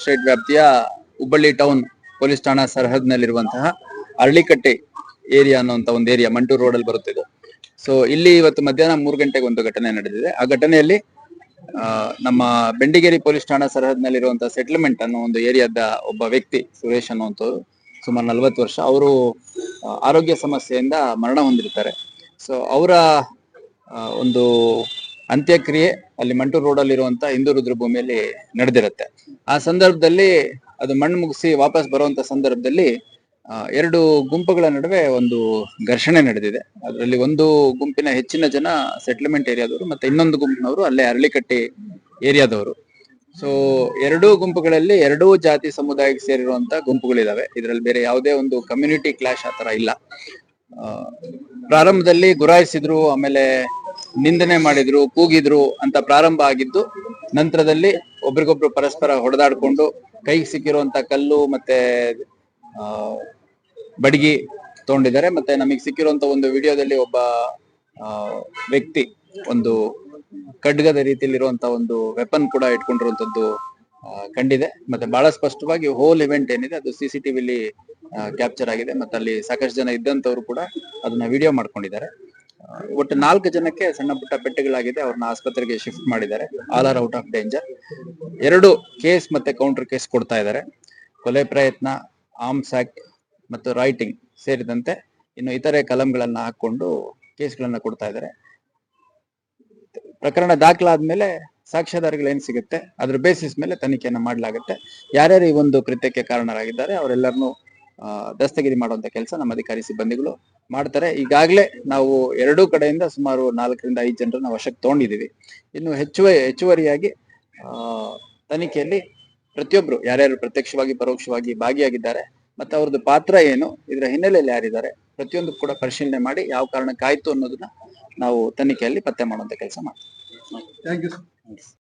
State ವ್ಯಾಪ್ತಿಯ Hubballi town police ಠಾಣಾ ಸರಹದ್ನಲ್ಲಿರುವಂತಹ Aralikatte area ಅನ್ನುವಂತ ಒಂದು ಏರಿಯಾ ಮಂಟೂರ್ ರೋಡ್ ಅಲ್ಲಿ ಬರುತ್ತಿದೆ. ಸೊ ಇಲ್ಲಿ ಇವತ್ತು ಮಧ್ಯಾಹ್ನ ಮೂರು ಗಂಟೆಗೆ ಒಂದು ಘಟನೆ ನಡೆದಿದೆ. ಆ ಘಟನೆಯಲ್ಲಿ ನಮ್ಮ ಬೆಂಡಿಗೇರಿ ಪೊಲೀಸ್ ಠಾಣಾ ಸರಹದ್ನಲ್ಲಿರುವಂತಹ ಸೆಟ್ಲ್ಮೆಂಟ್ ಅನ್ನೋ ಒಂದು ಏರಿಯಾದ ಒಬ್ಬ ವ್ಯಕ್ತಿ ಸುರೇಶ್ ಅನ್ನುವಂಥವ್ರು, ಸುಮಾರು ನಲವತ್ತು ವರ್ಷ, ಅವರು ಆರೋಗ್ಯ ಸಮಸ್ಯೆಯಿಂದ ಮರಣ ಹೊಂದಿರ್ತಾರೆ. ಸೊ ಅವರ ಒಂದು ಅಂತ್ಯಕ್ರಿಯೆ ಅಲ್ಲಿ ಮಂಟೂರು ರೋಡ್ ಅಲ್ಲಿರುವಂತ ಹಿಂದೂ ರುದ್ರಭೂಮಿಯಲ್ಲಿ ನಡೆದಿರುತ್ತೆ. ಆ ಸಂದರ್ಭದಲ್ಲಿ ಅದು ಮಣ್ಣು ಮುಗಿಸಿ ವಾಪಸ್ ಬರುವಂತ ಸಂದರ್ಭದಲ್ಲಿ ಆ, ಎರಡು ಗುಂಪುಗಳ ನಡುವೆ ಒಂದು ಘರ್ಷಣೆ ನಡೆದಿದೆ. ಅದರಲ್ಲಿ ಒಂದು ಗುಂಪಿನ ಹೆಚ್ಚಿನ ಜನ ಸೆಟ್ಲ್ಮೆಂಟ್ ಏರಿಯಾದವರು ಮತ್ತೆ ಇನ್ನೊಂದು ಗುಂಪಿನವರು ಅಲ್ಲೇ ಅರಳಿಕಟ್ಟಿ ಏರಿಯಾದವರು. ಸೊ ಎರಡೂ ಗುಂಪುಗಳಲ್ಲಿ ಎರಡೂ ಜಾತಿ ಸಮುದಾಯಕ್ಕೆ ಸೇರಿರುವಂತ ಗುಂಪುಗಳಿದಾವೆ. ಇದರಲ್ಲಿ ಬೇರೆ ಯಾವುದೇ ಒಂದು ಕಮ್ಯುನಿಟಿ ಕ್ಲಾಶ್ ಆತರ ಇಲ್ಲ. ಆ, ಪ್ರಾರಂಭದಲ್ಲಿ ಗುರಾಯಿಸಿದ್ರು ಆಮೇಲೆ ನಿಂದನೆ ಮಾಡಿದ್ರು, ಕೂಗಿದ್ರು ಅಂತ ಪ್ರಾರಂಭ ಆಗಿದ್ದು, ನಂತರದಲ್ಲಿ ಒಬ್ರಿಗೊಬ್ರು ಪರಸ್ಪರ ಹೊಡೆದಾಡ್ಕೊಂಡು ಕೈಗೆ ಸಿಕ್ಕಿರುವಂತ ಕಲ್ಲು ಮತ್ತೆ, ಆ, ಬಡಗಿ ತಗೊಂಡಿದ್ದಾರೆ. ಮತ್ತೆ ನಮಗೆ ಸಿಕ್ಕಿರುವಂತ ಒಂದು ವಿಡಿಯೋದಲ್ಲಿ ಒಬ್ಬ ವ್ಯಕ್ತಿ ಒಂದು ಖಡ್ಗದ ರೀತಿಯಲ್ಲಿ ಇರುವಂತ ಒಂದು ವೆಪನ್ ಕೂಡ ಇಟ್ಕೊಂಡಿರುವಂತದ್ದು ಕಂಡಿದೆ. ಮತ್ತೆ ಬಹಳ ಸ್ಪಷ್ಟವಾಗಿ ಹೋಲ್ ಇವೆಂಟ್ ಏನಿದೆ, ಅದು ಸಿ ಸಿ ಟಿವಿಲಿ ಕ್ಯಾಪ್ಚರ್ ಆಗಿದೆ. ಮತ್ತೆ ಅಲ್ಲಿ ಸಾಕಷ್ಟು ಜನ ಇದ್ದಂತವ್ರು ಕೂಡ ಅದನ್ನ ವಿಡಿಯೋ ಮಾಡ್ಕೊಂಡಿದ್ದಾರೆ. ಒಟ್ಟು ನಾಲ್ಕು ಜನಕ್ಕೆ ಸಣ್ಣ ಪುಟ್ಟ ಪೆಟ್ಟುಗಳಾಗಿದೆ ಅವ್ರನ್ನ ಆಸ್ಪತ್ರೆಗೆ ಶಿಫ್ಟ್ ಮಾಡಿದ್ದಾರೆ. All are out of danger ಎರಡು ಕೇಸ್ ಮತ್ತೆ ಕೌಂಟರ್ ಕೇಸ್ ಕೊಡ್ತಾ ಇದ್ದಾರೆ. ಕೊಲೆ ಪ್ರಯತ್ನ ಆರ್ಮ್ಸ್ ಆಕ್ಟ್ ಮತ್ತು ರೈಟಿಂಗ್ ಸೇರಿದಂತೆ ಇನ್ನು ಇತರೆ ಕಲಂಗಳನ್ನ ಹಾಕೊಂಡು ಕೇಸ್ಗಳನ್ನ ಕೊಡ್ತಾ ಇದ್ದಾರೆ. ಪ್ರಕರಣ ದಾಖಲಾದ್ಮೇಲೆ ಸಾಕ್ಷ್ಯಾಧಾರಗಳು ಏನ್ ಸಿಗುತ್ತೆ? ಅದ್ರ ಬೇಸಿಸ್ ಮೇಲೆ ತನಿಖೆಯನ್ನ ಮಾಡಲಾಗುತ್ತೆ. ಯಾರ್ಯಾರು ಈ ಒಂದು ಕೃತ್ಯಕ್ಕೆ ಕಾರಣರಾಗಿದ್ದಾರೆ, ಅವರೆಲ್ಲರನ್ನೂ ದಸ್ತಗಿರಿ ಮಾಡುವಂತ ಕೆಲಸ ನಮ್ಮ ಅಧಿಕಾರಿ, ಸಿಬ್ಬಂದಿಗಳು ಮಾಡ್ತಾರೆ. ಈಗಾಗಲೇ ನಾವು ಎರಡೂ ಕಡೆಯಿಂದ ಸುಮಾರು ನಾಲ್ಕರಿಂದ ಐದು ಜನರನ್ನ ವಶಕ್ಕೆ ತಗೊಂಡಿದೀವಿ ಇನ್ನು ಹೆಚ್ಚುವ ಹೆಚ್ಚುವರಿಯಾಗಿ ಆ, ತನಿಖೆಯಲ್ಲಿ ಪ್ರತಿಯೊಬ್ರು ಯಾರ್ಯಾರು ಪ್ರತ್ಯಕ್ಷವಾಗಿ ಪರೋಕ್ಷವಾಗಿ ಭಾಗಿಯಾಗಿದ್ದಾರೆ ಮತ್ತೆ ಅವ್ರದ್ದು ಪಾತ್ರ ಏನು ಇದರ ಹಿನ್ನೆಲೆಯಲ್ಲಿ ಯಾರಿದ್ದಾರೆ ಪ್ರತಿಯೊಂದು ಕೂಡ ಪರಿಶೀಲನೆ ಮಾಡಿ ಯಾವ ಕಾರಣಕ್ಕಾಯ್ತು ಅನ್ನೋದನ್ನ ನಾವು ತನಿಖೆಯಲ್ಲಿ ಪತ್ತೆ ಮಾಡುವಂತ ಕೆಲಸ ಮಾಡ್ತೀವಿ. Thank you